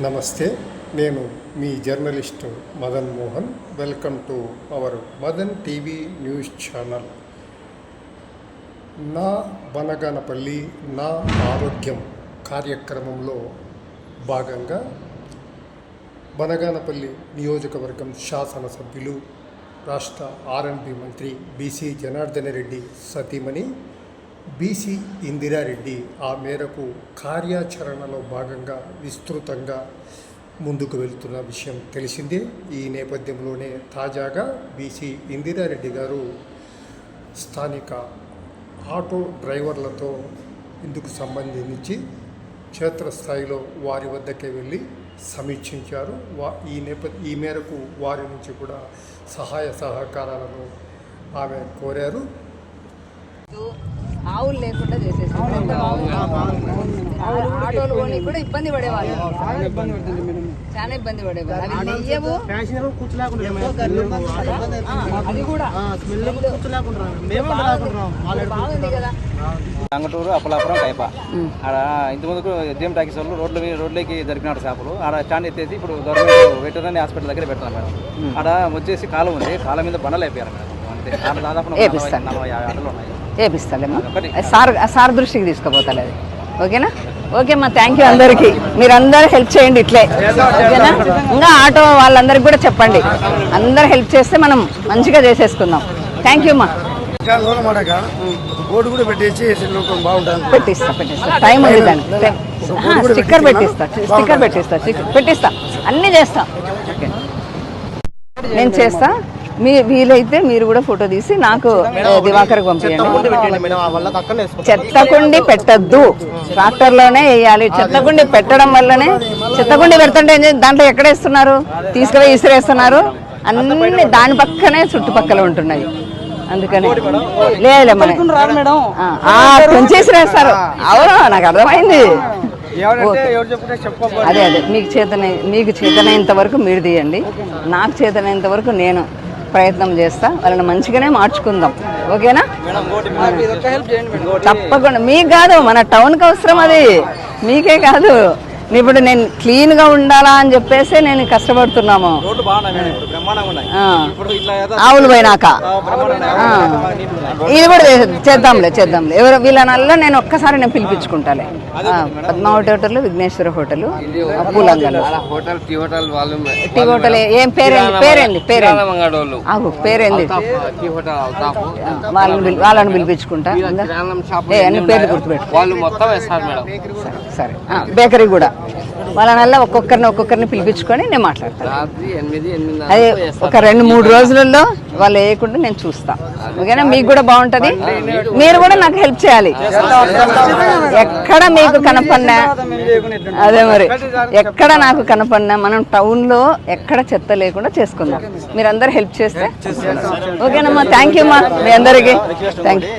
నమస్తే నేను మీ journalist Madan Mohan. Welcome to our Madan TV news channel. నా బనగానపల్లి నా ఆరోగ్యం కార్యక్రమంలో భాగంగా బనగానపల్లి నియోజకవర్గం శాసనసభ్యులు రాష్ట్ర ఆర్ఎండ్బి మంత్రి బీసీ జనార్దన రెడ్డి సతీమణి బీసీ ఇందిరారెడ్డి ఆ మేరకు కార్యాచరణలో భాగంగా విస్తృతంగా ముందుకు వెళ్తున్న విషయం తెలిసిందే. ఈ నేపథ్యంలోనే తాజాగా బీసీ ఇందిరారెడ్డి గారు స్థానిక ఆటో డ్రైవర్లతో ఇందుకు సంబంధించి క్షేత్రస్థాయిలో వారి వద్దకే వెళ్ళి సమీక్షించారు. వా ఈ నేప ఈ మేరకు వారి నుంచి కూడా సహాయ సహకారాలను ఆమె కోరారు. ఆవులు లేకుండా చేసేసి ఆటోలు కొని కూడా ఇబ్బంది పడేవాళ్ళు. చాలా ఇబ్బంది పడేవాళ్ళు. అవి నెయ్యవు అది కూడా. బాగుంది కదా. అంగటూరు అప్పలాపురం కైప ఆడ ఇంతకుముందుకు జీఎం టాకీస్ వాళ్ళు రోడ్ల మీద రోడ్లోకి జరిపినాడు చేపలు ఆడ స్టాండ్ ఎత్తేసి ఇప్పుడు గవర్నమెంట్ వెటర్నరీ హాస్పిటల్ దగ్గర పెడతాం మేడం. ఆడ వచ్చేసి కాలం ఉంది. కాలం మీద బండలు అయిపోయారు మేడం. అంతే. ఆడ దాదాపు నలభై- ఆటలు ఉన్నాయి. ఏపిస్తాలేమ్మా ఒకటి. సార్ సార్ దృష్టికి తీసుకుపోతాను అది ఓకేనా? ఓకే అమ్మా థ్యాంక్ యూ అందరికి. మీరందరూ హెల్ప్ చేయండి ఇట్లే. ఓకేనా? ఇంకా ఆటో వాళ్ళందరికి కూడా చెప్పండి. అందరు హెల్ప్ చేస్తే మనం మంచిగా చేసేసుకుందాం. థ్యాంక్ యూ కూడా పెట్టేసి బాగుంటుంది. పెట్టిస్తా పెట్టిస్తా. టైం ఉంది దానికి. స్టిక్కర్ పెట్టిస్తా స్టిక్కర్ పెట్టిస్తా పెట్టిస్తా అన్నీ చేస్తా. నేను చేస్తా? మీ వీలైతే మీరు కూడా ఫోటో తీసి నాకు దివాకర్కి పంపించండి. చెత్తకుండి పెట్టద్దు. ట్రాక్టర్లోనే వేయాలి. చెత్తకుండి పెట్టడం వల్లనే చెత్తకుండి పెడుతుంటే దాంట్లో ఎక్కడ వేస్తున్నారు? తీసుకుపోయి ఇసిరేస్తున్నారు. అన్ని దాని పక్కనే చుట్టుపక్కల ఉంటున్నాయి. అందుకని. లేదులే మన పెంచేసి వేస్తారు అవును నాకు అర్థమైంది. అదే అదే. మీకు చేతన మీకు చేతనైనంత వరకు మీరు తీయండి. నాకు చేతనైనంత వరకు నేను ప్రయత్నం చేస్తా వాళ్ళని మంచిగానే మార్చుకుందాం. ఓకేనా? తప్పకుండా మీకు కాదు మన టౌన్కి అవసరం అది. మీకే కాదు. ఇప్పుడు నేను క్లీన్గా ఉండాలా అని చెప్పేసి నేను కష్టపడుతున్నాము. ఆవులు పోయినాక. ఇది కూడా చేద్దాంలే చేద్దాంలే. ఎవరు వీళ్ళనల్లా నేను ఒక్కసారి నేను పిలిపించుకుంటాలే. పద్మావతి హోటల్ విఘ్నేశ్వర హోటల్ పూలంగల్. టీ హోటల్ వాళ్ళు టీ హోటల్ ఏం పేరేంది పేరేంది పేరేంది? ఆగు పేరేంది? టీ హోటల్ అవుతాపు వాళ్ళని వాళ్ళని పిలిపించుకుంటా. అన్ని పేర్లు గుర్తుపెట్టు వాళ్ళు మొత్తం వేస్తారు మేడం. సరే బేకరీ కూడా. వాళ్ళనల్లా ఒక్కొక్కరిని ఒక్కొక్కరిని పిలిపించుకొని నేను మాట్లాడతాను. అదే ఒక రెండు మూడు రోజులలో వాళ్ళు వేయకుండా నేను చూస్తా. ఓకేనా? మీకు కూడా బాగుంటది. మీరు కూడా నాకు హెల్ప్ చేయాలి. ఎక్కడ మీకు కనపడినా అదే మరి. ఎక్కడ నాకు కనపడినా మనం టౌన్లో ఎక్కడ చెత్త లేకుండా చేసుకుందాం. మీరందరూ హెల్ప్ చేస్తే. ఓకేనమ్మా థ్యాంక్ యూ అమ్మా మీ అందరికి. Thank you